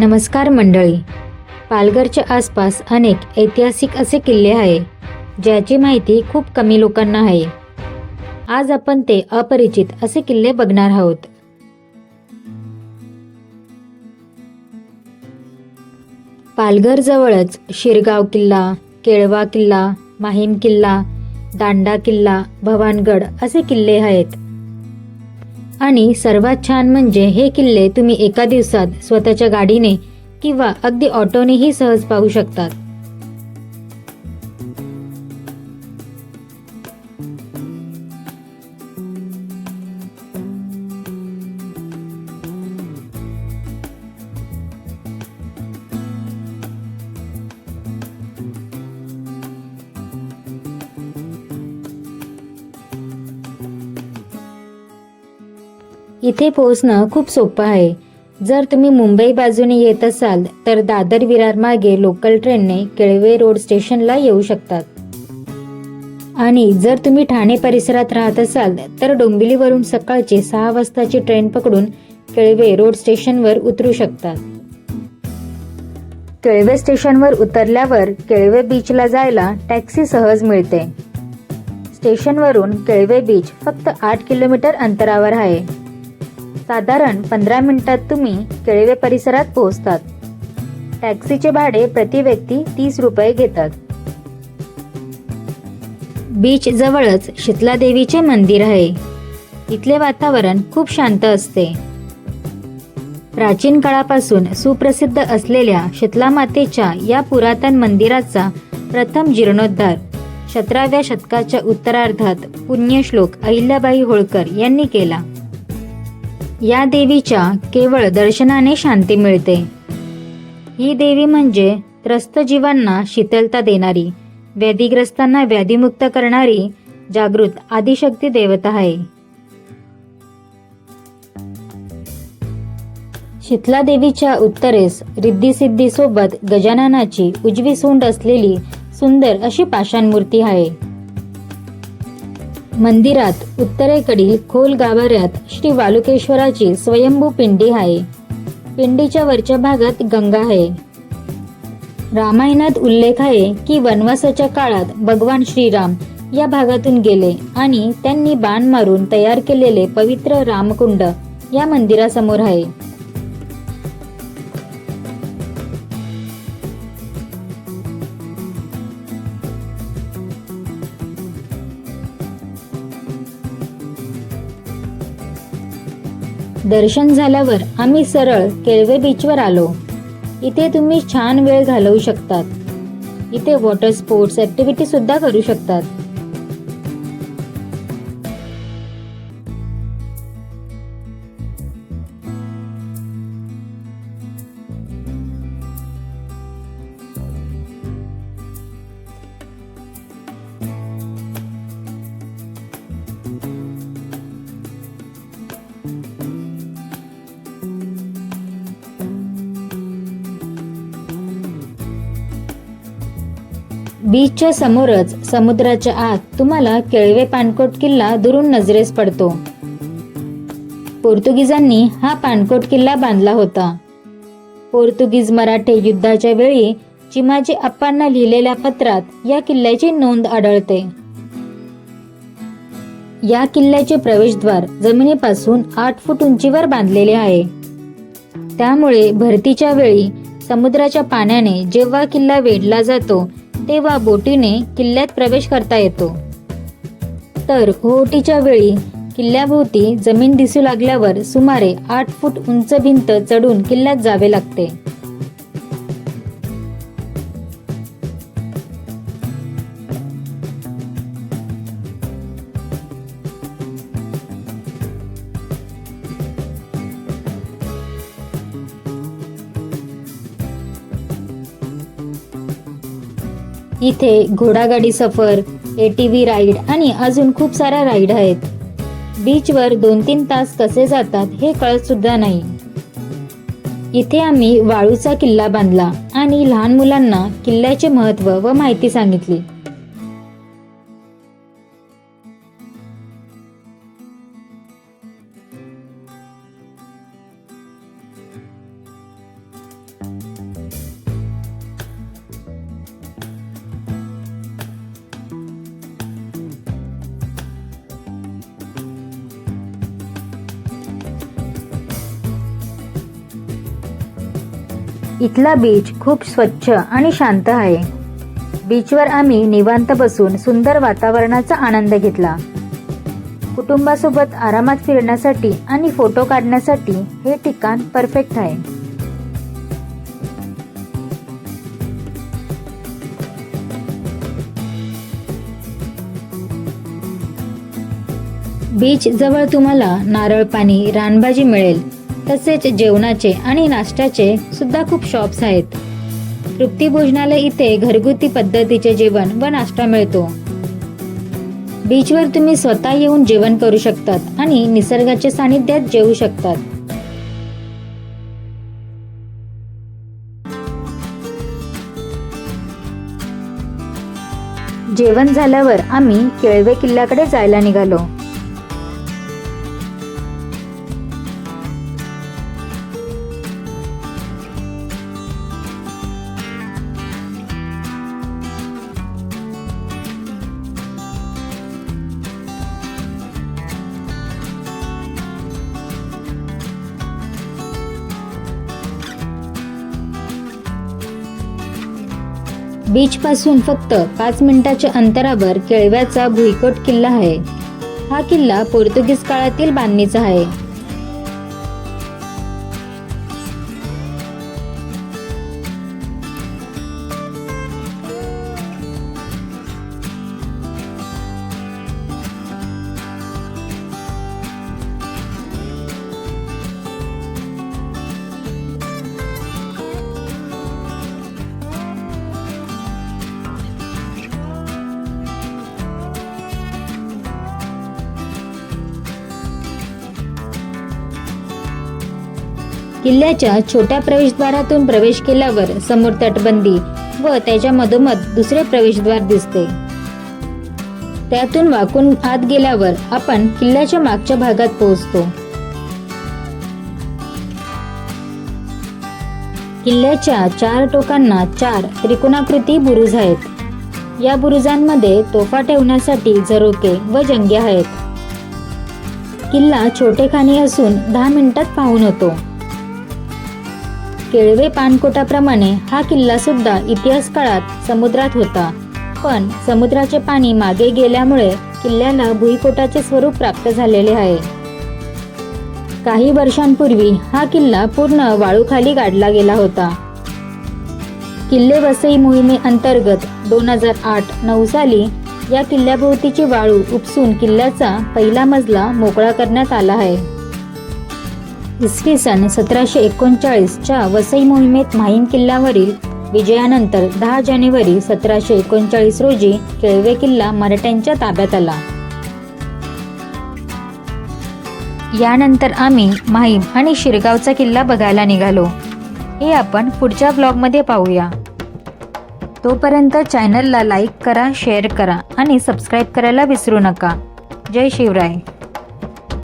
नमस्कार मंडळी. पालघरच्या आसपास अनेक ऐतिहासिक असे किल्ले आहे ज्याची माहिती खूप कमी लोकांना आहे. आज आपण ते अपरिचित असे किल्ले बघणार आहोत. पालघर जवळच शिरगाव किल्ला केळवा किल्ला माहीम किल्ला दांडा किल्ला भवानगड असे किल्ले आहेत. आणि सर्वात छान म्हणजे हे किल्ले तुम्ही एका दिवसात स्वतःच्या गाडीने किंवा अगदी ऑटोनेही सहज पाहू शकतात. इथे पोहोचणं खूप सोपं आहे. जर तुम्ही मुंबई बाजूने येत असाल तर दादर विरार मागे लोकल ट्रेनने केळवे रोड स्टेशनला येऊ शकतात. आणि जर तुम्ही ठाणे परिसरात राहत असाल तर डोंबिवलीवरून सकाळची सहा वाजताची ट्रेन पकडून केळवे रोड स्टेशनवर उतरू शकतात केळवे स्टेशनवर उतरल्यावर केळवे बीचला जायला टॅक्सी सहज मिळते. स्टेशनवरून केळवे बीच फक्त आठ किलोमीटर अंतरावर आहे. साधारण पंधरा मिनिटात तुम्ही केळवे परिसरात पोहोचतात. टॅक्सीचे भाडे प्रति व्यक्ती तीस रुपये घेतात. बीच जवळच शीतला देवीचे मंदिर आहे. इथले वातावरण खूप शांत असते. प्राचीन काळापासून सुप्रसिद्ध असलेल्या शीतला मातेच्या या पुरातन मंदिराचा प्रथम जीर्णोद्धार सतराव्या शतकाच्या उत्तरार्धात पुण्यश्लोक अहिल्याबाई होळकर यांनी केला. या देवीच्या केवळ दर्शनाने शांती मिळते. ही देवी म्हणजे त्रस्त जीवांना शीतलता देणारी व्याधीग्रस्तांना व्याधीमुक्त करणारी जागृत आदिशक्ती देवता आहे. शीतला देवीच्या उत्तरेस रिद्धी गजाननाची उजवी सोंड असलेली सुंदर अशी पाषाण मूर्ती आहे. मंदिरात उत्तरेकडील खोल गाभाऱ्यात श्री वालुकेश्वराची स्वयंभू पिंडी आहे. पिंडीच्या वरच्या भागात गंगा आहे. रामायणात उल्लेख आहे की वनवासाच्या काळात भगवान श्रीराम या भागातून गेले आणि त्यांनी बाण मारून तयार केलेले पवित्र रामकुंड या मंदिरासमोर आहे. दर्शन झाल्यावर आम्ही सरळ केळवे बीचवर आलो. इथे तुम्ही छान वेळ घालवू शकतात. इथे वॉटर स्पोर्ट्स ॲक्टिव्हिटीसुद्धा करू शकतात. बीचच्या समोरच समुद्राच्या आत तुम्हाला केळवे पाणकोट किल्ला दुरून नजरेस पडतो. पोर्तुगीजांनी हा पाणकोट किल्ला बांधला होता. पोर्तुगीज मराठे युद्धाच्या वेळी चिमाजी अप्पांना लिहिलेल्या पत्रात या किल्ल्याची नोंद आढळते. या किल्ल्याचे प्रवेशद्वार जमिनीपासून आठ फूट उंचीवर बांधलेले आहे. त्यामुळे भरतीच्या वेळी समुद्राच्या पाण्याने जेव्हा किल्ला वेढला जातो तेव्हा बोटीने किल्ल्यात प्रवेश करता येतो. तर कोहोटीच्या वेळी किल्ल्याभोवती जमीन दिसू लागल्यावर सुमारे आठ फूट उंच भिंत चढून किल्ल्यात जावे लागते. इथे घोडागाडी सफर ए टी व्ही राईड आणि अजून खूप साऱ्या राईड आहेत. बीचवर दोन तीन तास कसे जातात हे कळत सुद्धा नाही. इथे आम्ही वाळूचा किल्ला बांधला आणि लहान मुलांना किल्ल्याचे महत्त्व व माहिती सांगितली. इथला बीच खूप स्वच्छ आणि शांत आहे. बीचवर आम्ही निवांत बसून सुंदर वातावरणाचा आनंद घेतला. कुटुंबासोबत आरामात फिरण्यासाठी आणि फोटो काढण्यासाठी हे ठिकाण परफेक्ट आहे. बीच जवळ तुम्हाला नारळ पाणी रानभाजी मिळेल. तसेच जेवणाचे आणि नाश्त्याचे सुद्धा खूप शॉप्स आहेत. तृप्ती भोजनालय इथे घरगुती पद्धतीचे जेवण व नाश्ता मिळतो. बीचवर तुम्ही स्वतः येऊन जेवण करू शकतात आणि निसर्गाच्या सानिध्यात जेवू शकतात. जेवण झाल्यावर आम्ही केळवे किल्ल्याकडे जायला निघालो. बीच पासून फक्त पाच मिनिटाच्या अंतरावर केळव्याचा भुईकोट किल्ला आहे. हा किल्ला पोर्तुगीज काळातील बांधणीचा आहे. किल्ल्याच्या छोट्या प्रवेशद्वारातून प्रवेश केल्यावर समोर तटबंदी व त्याच्या मधोमध दुसरे प्रवेशद्वार दिसते. त्यातून वाकून आत गेल्यावर आपण किल्ल्याच्या मागच्या भागात पोहोचतो. किल्ल्याच्या चार टोकांना चार त्रिकोणाकृती बुरुज आहेत. या बुरुजांमध्ये तोफा ठेवण्यासाठी झरोके व जंगे आहेत. किल्ला छोटेखानी असून दहा मिनिटात पाहून होतो. केळवे पाणकोटाप्रमाणे हा किल्ला सुद्धा इतिहास काळात समुद्रात होता. पण समुद्राचे पाणी मागे गेल्यामुळे किल्ल्याला भुईकोटाचे स्वरूप प्राप्त झालेले आहे. काही वर्षांपूर्वी हा किल्ला पूर्ण वाळूखाली गाडला गेला होता. किल्ले वसई मोहिमे अंतर्गत दोन हजार आठ नऊ साली या किल्ल्याभोवतीची वाळू उपसून किल्ल्याचा पहिला मजला मोकळा करण्यात आला आहे. इसवी सन सतराशे एकोणचाळीसच्या वसई मोहिमेत माहीम किल्ल्यावरील विजयानंतर दहा जानेवारी सतराशे एकोणचाळीस रोजी केळवे किल्ला मराठ्यांच्या ताब्यात आला. यानंतर आम्ही माहीम आणि शिरगावचा किल्ला बघायला निघालो. हे आपण पुढच्या ब्लॉगमध्ये पाहूया. तोपर्यंत चॅनलला लाईक करा शेअर करा आणि सबस्क्राईब करायला विसरू नका. जय शिवराय.